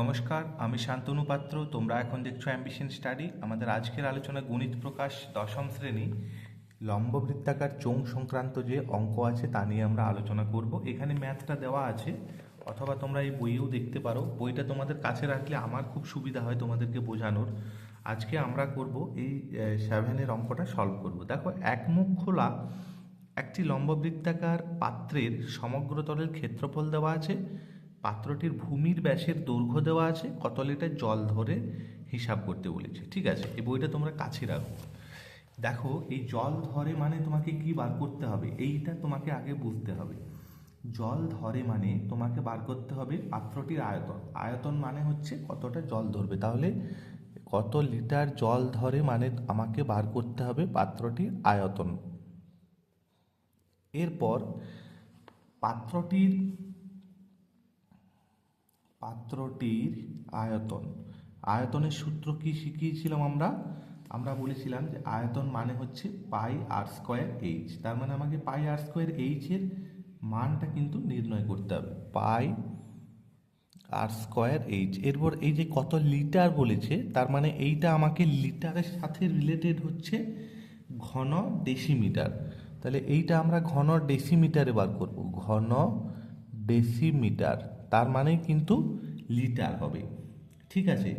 নমস্কার, আমি শান্তনু পাত্র, তোমরা এখন দেখছ অ্যাম্বিশন স্টাডি আমাদের আজকের আলোচনা গণিত প্রকাশ দশম শ্রেণি। লম্ব বৃত্তাকার চোং সংক্রান্ত যে অঙ্ক আছে তা নিয়ে আমরা আলোচনা করব। এখানে ম্যাথটা দেওয়া আছে, অথবা তোমরা এই বইয়েও দেখতে পারো। বইটা তোমাদের কাছে রাখলে আমার খুব সুবিধা হয় তোমাদেরকে বোঝানোর। আজকে আমরা করব এই সেভেনের অঙ্কটা সলভ করব। দেখো, এক মুখ খোলা, একটি লম্ববৃত্তাকার পাত্রের সমগ্র তলের ক্ষেত্রফল দেওয়া আছে। পাত্রটির ভূমির ব্যাসের দৈর্ঘ্য দেওয়া আছে, কত লিটার জল ধরে হিসাব করতে বলেছে, ঠিক আছে? এই বইটা তোমরা কাছে রাখো। দেখো, এই জল ধরে মানে তোমাকে কি বার করতে হবে? এইটা তোমাকে আগে বুঝতে হবে। জল ধরে মানে তোমাকে বার করতে হবে পাত্রটির আয়তন। আয়তন মানে হচ্ছে কতটা জল ধরবে। তাহলে কত লিটার জল ধরে মানে আমাকে বার করতে হবে পাত্রটির আয়তন। এরপর পাত্রটির পাত্রটির আয়তন। আয়তনের সূত্র কি শিখিয়েছিলাম আমরা? আমরা বলেছিলাম যে আয়তন মানে হচ্ছে পাই আর স্কোয়ার এইচ। তার মানে আমাকে পাই আর স্কোয়ার এইচের মানটা কিন্তু নির্ণয় করতে হবে। Pi r square h. এরপর এই যে কত লিটার বলেছে, তার মানে এইটা আমাকে লিটারের সাথে রিলেটেড হচ্ছে ঘন ডেসিমিটার। তাহলে এইটা আমরা ঘন ডেসিমিটারে বার করব। ঘন ডেসিমিটার। তার মানে কিন্তু লিটার হবে। ঠিক আছে?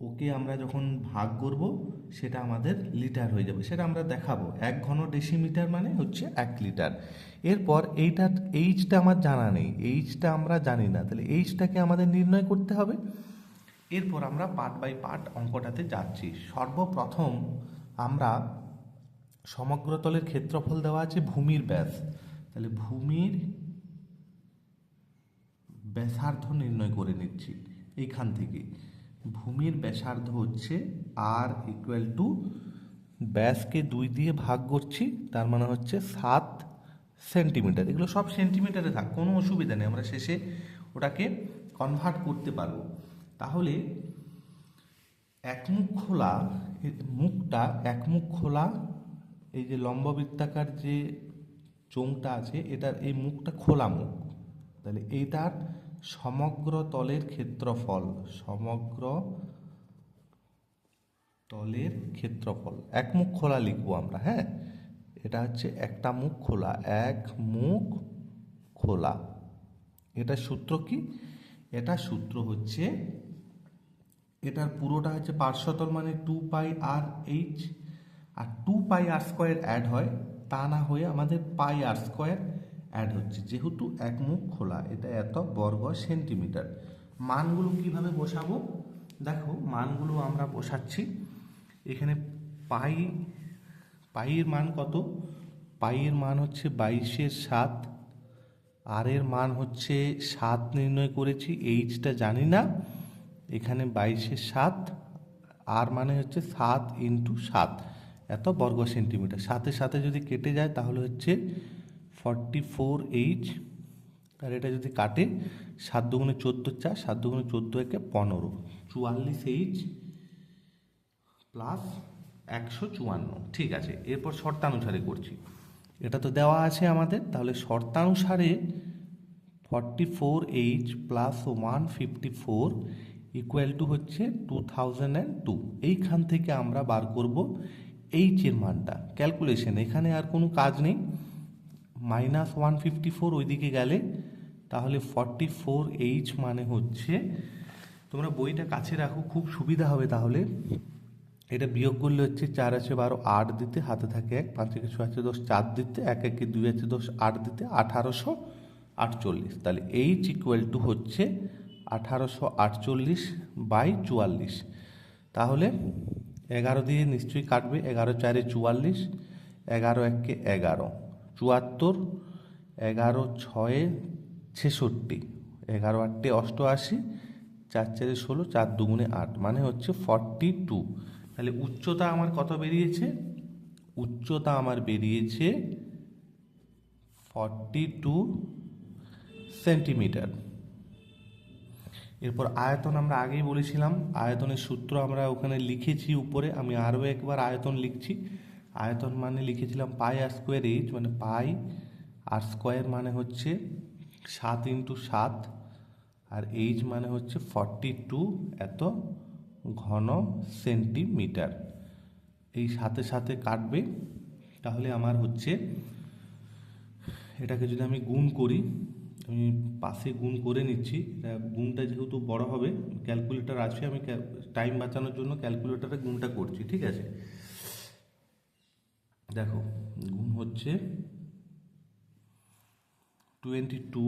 ওকে আমরা যখন ভাগ করব, সেটা আমাদের লিটার হয়ে যাবে। সেটা আমরা দেখাবো। এক ঘন ডেসিমিটার মানে হচ্ছে এক লিটার এরপর এইটা, এইচটা আমার জানা নেই। এইচটা আমরা জানি না। তাহলে এইচটাকে আমাদের নির্ণয় করতে হবে। এরপর আমরা পার্ট বাই পার্ট অঙ্কটাতে যাচ্ছি। সর্বপ্রথম আমরা সমগ্রতলের ক্ষেত্রফল দেওয়া আছে ভূমির ব্যাস। তাহলে ভূমির ব্যাসার্ধ নির্ণয় করে নিচ্ছি। এইখান থেকে ভূমির ব্যাসার্ধ হচ্ছে আর ইকুয়াল টু ব্যাসকে দুই দিয়ে ভাগ করছি, তার মানে হচ্ছে সাত সেন্টিমিটার। এগুলো সব সেন্টিমিটারে থাক, কোনো অসুবিধা নেই, আমরা শেষে ওটাকে কনভার্ট করতে পারব। তাহলে একমুখ খোলা, এ- মুখটা একমুখ খোলা, এই যে লম্ব বৃত্তাকার যে চোঙটা আছে, এটার, এই মুখটা খোলা মুখ। তাহলে এইটার সমগ্র তলের ক্ষেত্রফল, সমগ্র তলের ক্ষেত্রফল। এক মুখ খোলা লিখব আমরা হ্যাঁ? এটা হচ্ছে একটা মুখ খোলা, এক মুখ খোলা। এটা সূত্র কি? এটা সূত্র হচ্ছে, এটার পুরোটা হচ্ছে পার্শ্বতল মানে টু পাই আর H R two pi r square add হয়, তা না হয়ে আমাদের পাই আর স্কোয়ার অ্যাড হচ্ছে। যেহেতু এক মুখ খোলা, এটা এত বর্গ সেন্টিমিটার। মানগুলো কীভাবে বসাবো? দেখো, মানগুলো আমরা বসাচ্ছি। এখানে পাই, পাইয়ের মান কত? পাইয়ের মান হচ্ছে বাইশের সাত। আর এর মান হচ্ছে সাত নির্ণয় করেছি, এইচটা জানি না। এখানে বাইশে সাত, আর মানে হচ্ছে সাত ইন্টু সাত। এত বর্গ সেন্টিমিটার। সাথে সাথে যদি কেটে যায়, তাহলে হচ্ছে ফর্টি ফোর এইচ আর এটা যদি কাটে, সাত দুগুণে চোদ্দ চার, সাত দুগুণে চোদ্দ একে পনেরো। চুয়াল্লিশ এইচ প্লাস একশো চুয়ান্ন। ঠিক আছে, এরপর শর্তানুসারে করছি। এটা তো দেওয়া আছে আমাদের, তাহলে শর্তানুসারে forty four h plus one fifty four equal to হচ্ছে টু থাউজেন্ড অ্যান্ড টু এইখান থেকে আমরা বার করব এইচের মানটা। ক্যালকুলেশন এখানে আর কোনো কাজ নেই। মাইনাস ওয়ান ফিফটি ফোর ওইদিকে গেলে, তাহলে ফর্টি ফোর এইচ মানে হচ্ছে, তোমরা বইটা কাছে রাখো, খুব সুবিধা হবে তাহলে। এটা বিয়োগ করলে হচ্ছে চার আছে বারো আট দিতে, হাতে থাকে এক, পাঁচ একে ছয় আছে দশ, চার দিতে, এক একে দুই আছে দশ, আট দিতে, আঠারোশো আটচল্লিশ। তাহলে এইচ ইকুয়াল টু হচ্ছে আঠারোশো আটচল্লিশ বাই চুয়াল্লিশ। তাহলে এগারো দিয়ে নিশ্চয়ই কাটবে, এগারো চারে চুয়াল্লিশ, এগারো একে এগারো। চুয়াত্তর, এগারো, ছয়ে, ছেষট্টি। এগারো আটটে অষ্টআশি, চার, চারে ষোলো, চার দুগুণে আট মানে হচ্ছে ফর্টি টু তাহলে উচ্চতা আমার কত বেরিয়েছে? উচ্চতা আমার বেরিয়েছে ফর্টি টু সেন্টিমিটার এরপর আয়তন আমরা আগেই বলেছিলাম, আয়তনের সূত্র আমরা ওখানে লিখেছি উপরে, আমি আরও একবার আয়তন লিখছি। আয়তন মানে লিখেছিলাম পাই আর স্কোয়ার এইচ মানে পাই আর স্কোয়ার মানে হচ্ছে সাত ইন্টু সাত, আর এইচ মানে হচ্ছে ফর্টি টু এত ঘন সেন্টিমিটার এই সাথে সাথে কাটবে, তাহলে আমার হচ্ছে এটাকে যদি আমি গুণ করি, আমি পাশে গুণ করে নিচ্ছি গুণটা যেহেতু বড় হবে ক্যালকুলেটর আছে, আমি টাইম বাঁচানোর জন্য ক্যালকুলেটরে গুণটা করছি, ঠিক আছে? দেখো, গুণ হচ্ছে twenty two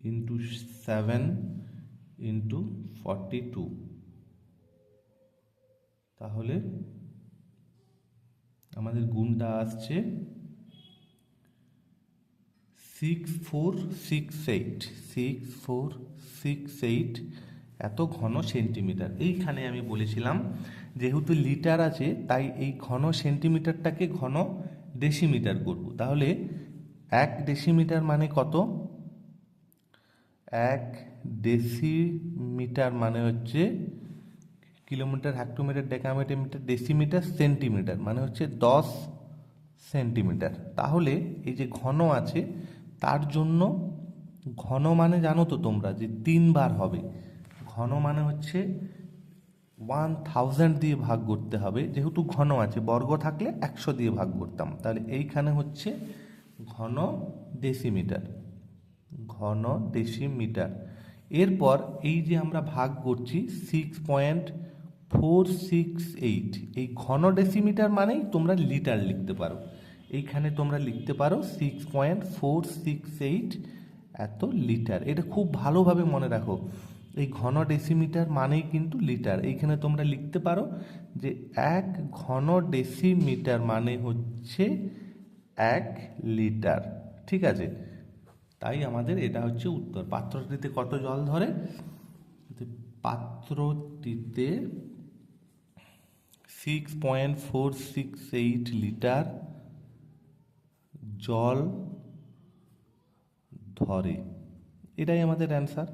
into seven into forty two তাহলে আমাদের গুণটা আসছে six four six eight six four six eight এত ঘন সেন্টিমিটার এইখানে আমি বলেছিলাম, যেহেতু লিটার আছে, তাই এই ঘন সেন্টিমিটারটাকে ঘন ডেসিমিটার করব। তাহলে এক ডেসিমিটার মানে কত? এক ডেসিমিটার মানে হচ্ছে kilometre hectometre decametre metre decimetre centimetre মানে হচ্ছে দশ সেন্টিমিটার তাহলে এই যে ঘন আছে, তার জন্য ঘন মানে জানো তো তোমরা যে তিনবার হবে। ঘন মানে হচ্ছে ওয়ান থাউজেন্ড দিয়ে ভাগ করতে হবে। যেহেতু ঘন আছে, বর্গ থাকলে একশো দিয়ে ভাগ করতাম। তাহলে এইখানে হচ্ছে ঘন ডেসিমিটার ঘন ডেসিমিটার এরপর এই যে আমরা ভাগ করছি six point four six eight এই ঘন ডেসিমিটার মানেই তোমরা লিটার লিখতে পারো। এইখানে তোমরা লিখতে পারো six point four six eight এত লিটার এটা খুব ভালোভাবে মনে রাখো। এই ঘন ডেসিমিটার মানেই কিন্তু লিটার এইখানে তোমরা লিখতে পারো যে এক ঘন ডেসিমিটার মানে হচ্ছে এক লিটার ঠিক আছে? তাই আমাদের এটা হচ্ছে উত্তর। পাত্রটিতে কত জল ধরে? পাত্রটিতে six point four six eight litre জল ধরে। এটাই আমাদের অ্যান্সার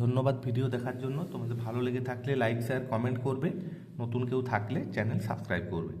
ধন্যবাদ ভিডিও দেখার জন্য। তোমাদের ভালো লেগে থাকলে লাইক শেয়ার কমেন্ট করবে। নতুন কেউ থাকলে চ্যানেল সাবস্ক্রাইব করবে।